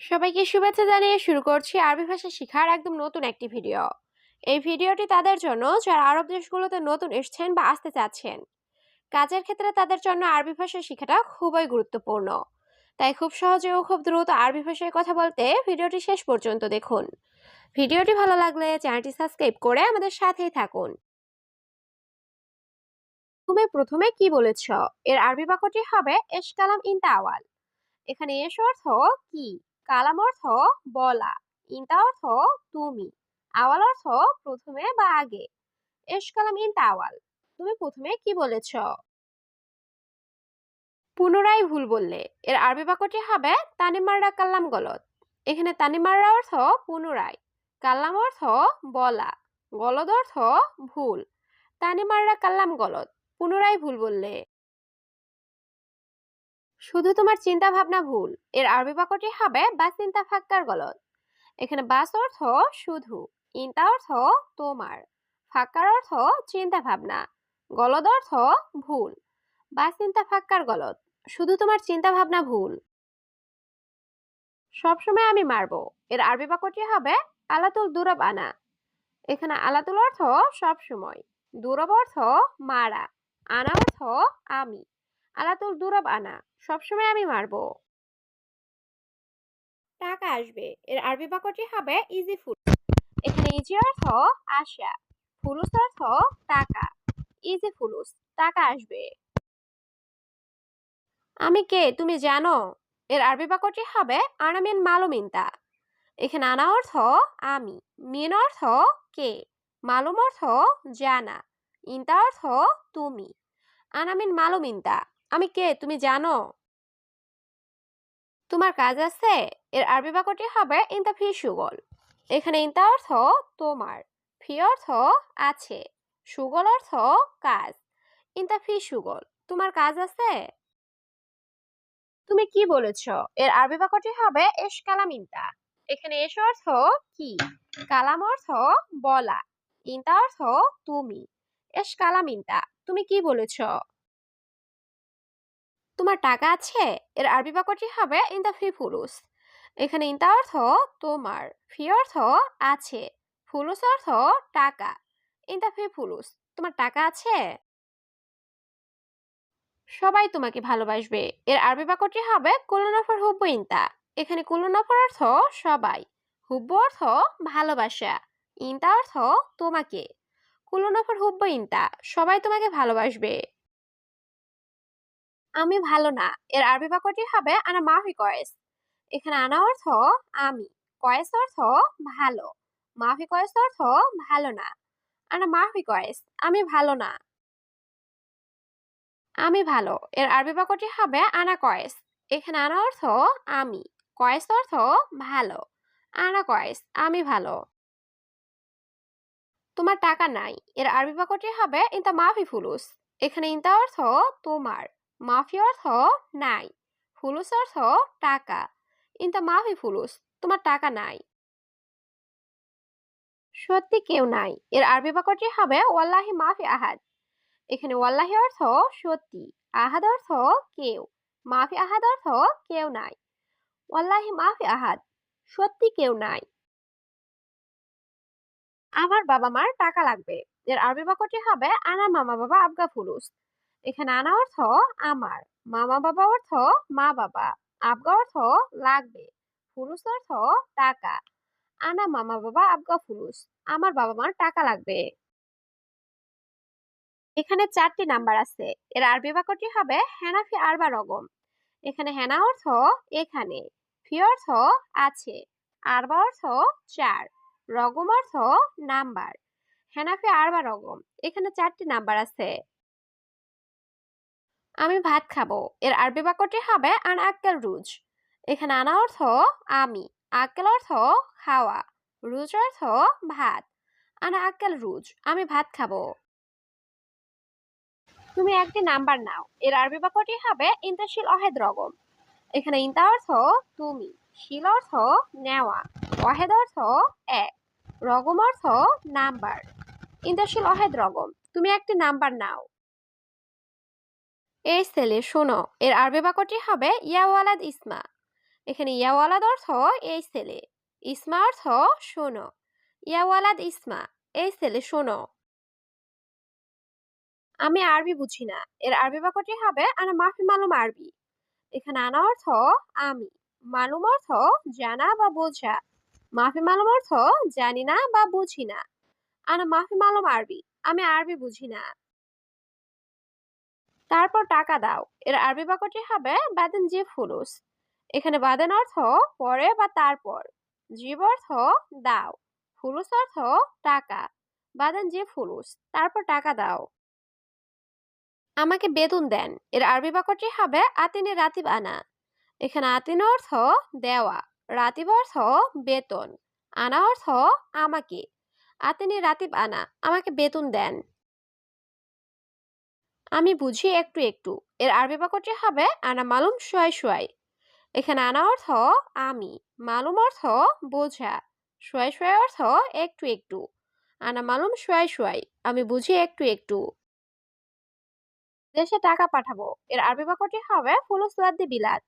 সবাইকে শুভেচ্ছা জানিয়ে শুরু করছি আরবি ভাষা শেখার একদম নতুন একটি ভিডিও। এই ভিডিওটি তাদের জন্য যারা আরব দেশগুলোতে নতুন এসছেন বা আসতে চাচ্ছেন, কাজের ক্ষেত্রে তাদের জন্য আরবি ভাষা শেখাটা খুবই গুরুত্বপূর্ণ। তাই খুব সহজে ও খুব দ্রুত আরবি ভাষায় কথা বলতে ভিডিওটি শেষ পর্যন্ত দেখুন। ভিডিওটি ভালো লাগলে চ্যানেলটি সাবস্ক্রাইব করে আমাদের সাথেই থাকুন। তুমি প্রথমে কি বলেছ? এর আরবি বাক্যটি হবে এশ কালাম ইন তাওয়াল। এখানে এস অর্থ কি? কালাম অর্থ বলা, ইনতা অর্থ তুমি, আওয়াল অর্থ প্রথমে বা আগে। এস কালাম ইনতা আওয়াল। তুমি প্রথমে কি বলেছ? পুনরায় ভুল বললে। এর আরবি বাক্যটি হবে তানিমাররা কাল্লাম গলত। এখানে তানিমাররা অর্থ পুনরায়, কাল্লাম অর্থ বলা গলদ অর্থ ভুল। তানিমাররা কাল্লাম গলত। পুনরায় ভুল বললে। শুধু তোমার চিন্তা ভাবনা ভুল, এর আরবি বাক্যটি হবে বা চিন্তা ফাক্কার গলত। এখানে বাস অর্থ শুধু, ইন্তা অর্থ তোমার, ফাক্কার অর্থ চিন্তা ভাবনা গলদ অর্থ ভুল বা চিন্তা ফাক্কার গলত, শুধু তোমার চিন্তা ভাবনা ভুল। সবসময় আমি মারবো, এর আরবি বাক্যটি হবে আলাতুল দুরব আনা। এখানে আলাতুল অর্থ সবসময়, দুরব অর্থ মারা, আনা অর্থ আমি। আলাতুল দুরব আনা, সবসময় আমি মারবো। টাকা আসবে। এর আরবি বাক্যটি হবে ইজি ফুল এখানে ইজি অর্থ আশা ফুলুস অর্থ টাকা। ইজি ফুলুস টাকা আসবে। আমি কে? তুমি জানো? এর আরবি বাক্যটি হবে আনামিন মালুমিনতা। এখানে আনা অর্থ আমি, মিন অর্থ কে, মালুম অর্থ জানা, ইনতা অর্থ তুমি, আনামিন মালুমিনতা। আমি কে? তুমি জানো? তোমার কাজ আছে? এর আরবি বাক্যটি হবে ইনতা ফি সুগল এখানে ইনতা অর্থ তোমার, ফি অর্থ আছে, সুগল অর্থ কাজ। ইনতা ফি সুগল তোমার কাজ আছে? তুমি কি বলেছ? এর আরবি বাক্যটি হবে এস কালাম ইনতা এখানে এস অর্থ কি? কালাম অর্থ বলা। ইনতা অর্থ তুমি। এস কালাম ইনতা তুমি কি বলেছ? তোমার টাকা আছে? এর আরবি বাক্যটি হবে ইন দ্য ফি ফুলুস এখানে ইনতা অর্থ তোমার, ফি অর্থ আছে, ফুলুস অর্থ টাকা। ইন দ্য ফি ফুলুস তোমার টাকা আছে? সবাই তোমাকে ভালোবাসবে। এর আরবি বাক্যটি হবে কুলনফর হুব্বু ইনতা এখানে কুলনফর অর্থ সবাই, হুব্বু অর্থ ভালোবাসা ইনতা অর্থ তোমাকে। কুলনফর হুব্বু ইনতা সবাই তোমাকে ভালোবাসবে। আমি ভালো না। এর আরবি বাক্যটি হবে আনা মাফি কয়েস এখানে আনা অর্থ আমি কয়েস অর্থ ভালো মাফি কয়েস অর্থ ভালো না আনা মাফি কয়েস আমি ভালো না আমি ভালো এর আরবি বাক্যটি হবে আনা কয়েস এখানে আনা অর্থ আমি কয়েস অর্থ ভালো আনা কয়েস আমি ভালো তোমার টাকা নাই এর আরবি বাক্যটি হবে ইনতা মাফি ফুলুস এখানে ইনতা অর্থ তোমার মাফি অর্থ নাই ফুলুস অর্থ টাকা। ইনতা মাফি ফুলুস, তোমার টাকা নাই। সত্যি কেউ নাই। এর আরবি বাক্যটি হবে, ওয়াল্লাহি মাফি আহাদ। এখানে ওয়াল্লাহি অর্থ সত্যি, আহাদ অর্থ কেউ। মাফি আহাদ অর্থ কেউ নাই। ওয়াল্লাহি মাফি আহাদ। সত্যি কেউ নাই। আমার বাবা মার টাকা লাগবে। এর আরবি বাক্যটি হবে, আনা মামা বাবা আবগা ফুলুস। এখানে আনা অর্থ আমার মামা বাবা অর্থ মা বাবা আবগা অর্থ লাগবে, ফুলুস অর্থ টাকা, আনা মামা বাবা আবগা ফুলুস, আমার বাবা মার টাকা লাগবে। এখানে চারটি নাম্বার আছে, এর আরবি বাক্যটি হবে হেনাফি আরবা রগম, এখানে হেনা অর্থ এখানে, ফি অর্থ আছে, আরবা অর্থ চার, রগম অর্থ নাম্বার, হেনাফি আরবা রগম, এখানে চারটি নাম্বার আছে। আমি ভাত খাব। এর আরবি বাক্যটি হবে আন আক্কেল রুজ। এখানে আনা অর্থ আমি, আক্কেল অর্থ খাওয়া রুজ অর্থ ভাত। আনা আক্কেল রুজ, আমি ভাত খাব। তুমি একটি নাম্বার নাও। এর আরবি বাক্যটি হবে ইন্তাশীল অহেদ রগম। এখানে ইন্তা অর্থ তুমি, শিল অর্থ নেওয়া, অহেদ অর্থ এক, রগম অর্থ নাম্বার। ইন্তাশীল অহেদ রগম, তুমি একটি নাম্বার নাও। এই ছেলে, শোনো, এর আরবি বাক্যটি হবে ইয়া ওয়ালাদ ইসমা। এখানে ইয়াওয়ালাদ অর্থ এই ছেলে, ইসমা অর্থ শোনো। ইয়াওয়ালাদ ইসমা, এই ছেলে, শোনো। আমি আরবি বুঝি না, এর আরবি বাক্যটি হবে আনা মাফি মালুম আরবি। এখানে আনা অর্থ আমি, মালুম অর্থ জানা বা বোঝা। মাফি মালুম অর্থ জানি না বা বুঝি না। আনা মাফি মালুম আরবি, আমি আরবি বুঝি না। তারপর টাকা দাও। এর আরবি বাক্যটি হবে বাদেন জি ফুলুস। এখানে বাদেন অর্থ পরে বা তারপর। জীব অর্থ দাও। ফুলুস অর্থ টাকা। বাদেন জি ফুলুস, তারপর টাকা দাও। আমাকে বেতন দেন। এর আরবি বাক্যটি হবে আতিনে রাতিব আনা। এখানে আতিন অর্থ দেওয়া, রাতিব অর্থ বেতন, আনা অর্থ আমাকে। আতিনে রাতিব আনা, আমাকে বেতন দেন। আমি বুঝি একটু একটু। এর আরবি বাক্যটি হবে, আনা মালুম সোয়াই সোয়াই এখানে আনা অর্থ আমি। মালুম অর্থ বোঝা। সোয়াই সোয়াই অর্থ একটু একটু। আনা মালুম সোয়াই সোয়াই আমি বুঝি একটু একটু। দেশে টাকা পাঠাবো। এর আরবি বাক্যটি হবে ফুলুস ওয়াদ্দি বিলাদ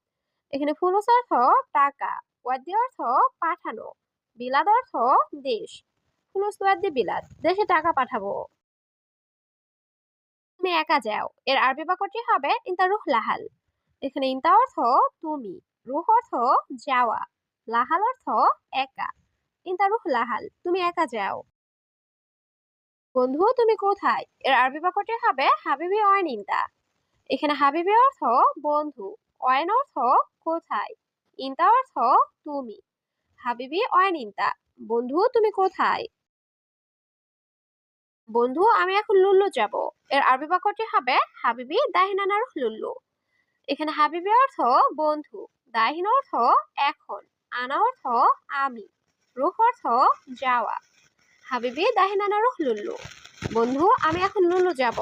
এখানে ফুলুস অর্থ টাকা। ওয়াদ্দি অর্থ পাঠানো। বিলাদ অর্থ দেশ। ফুলুস ওয়াদ্দি বিলাদ দেশে টাকা পাঠাবো। তুমি একা যাও। এর আরবি বাক্যটি হবে ইন্তা রুহ লাহাল এখানে ইন্তা অর্থ তুমি রুহ অর্থ যাওয়া লাহাল অর্থ একা ইন্তা রুহ লাহাল তুমি একা যাও। বন্ধু, তুমি কোথায়? এর আরবি বাক্যটি হবে হাবিবি অয়ন ইন্তা এখানে হাবিবি অর্থ বন্ধু অয়ন অর্থ কোথায় ইন্তা অর্থ তুমি হাবিবি অয়ন ইন্তা বন্ধু, তুমি কোথায় বন্ধু, আমি এখন লুল্লু যাব। এর আরবি বাক্যটি হবে, হাবিবি দাহিনানার লুল্লু। এখানে হাবিবি অর্থ বন্ধু, দাহিন অর্থ এখন আনা অর্থ আমি রুহ অর্থ যাওয়া হাবিবি দাহিনানা রুহ লুল্লু বন্ধু, আমি এখন লুল্লু যাব।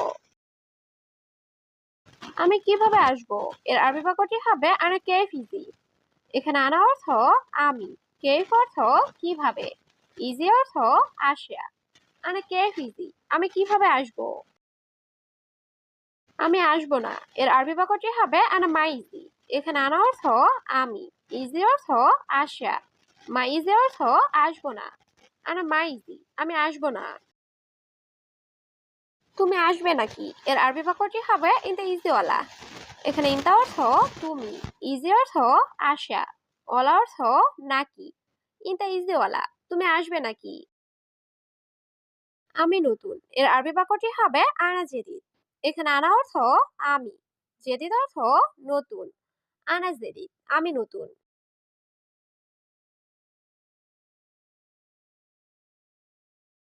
আমি কীভাবে আসব? এর আরবি বাক্যটি হবে, আনা কেফ ইজি এখানে আনা অর্থ আমি কেফ অর্থ কীভাবে ইজি অর্থ আসিয়া আনা কেফ ইজি আমি কীভাবে আসব? আমি আসব না। এর আরবি বাক্যটি হবে, আনা মাই ইজি। এখানে আনা অর্থ, আমি। ইজি অর্থ আসিয়া মা ইজি অর্থ, আসব না। আনা মা ইজি, আমি আসব না। তুমি আসবে নাকি? এর আরবি বাক্যটি হবে, ইনতা ইজিওয়ালা। এখানে ইনতা অর্থ, তুমি। ইজি অর্থ, আসা। ওলা অর্থ, নাকি। ইনতা ইজিওয়ালা, তুমি আসবে নাকি? আমি নতুন। এর আরবি বাক্যটি হবে আনা জেদিদ। এখানে আনা অর্থ আমি। জেদিদ অর্থ নতুন। আনা জেদিদ, আমি নতুন।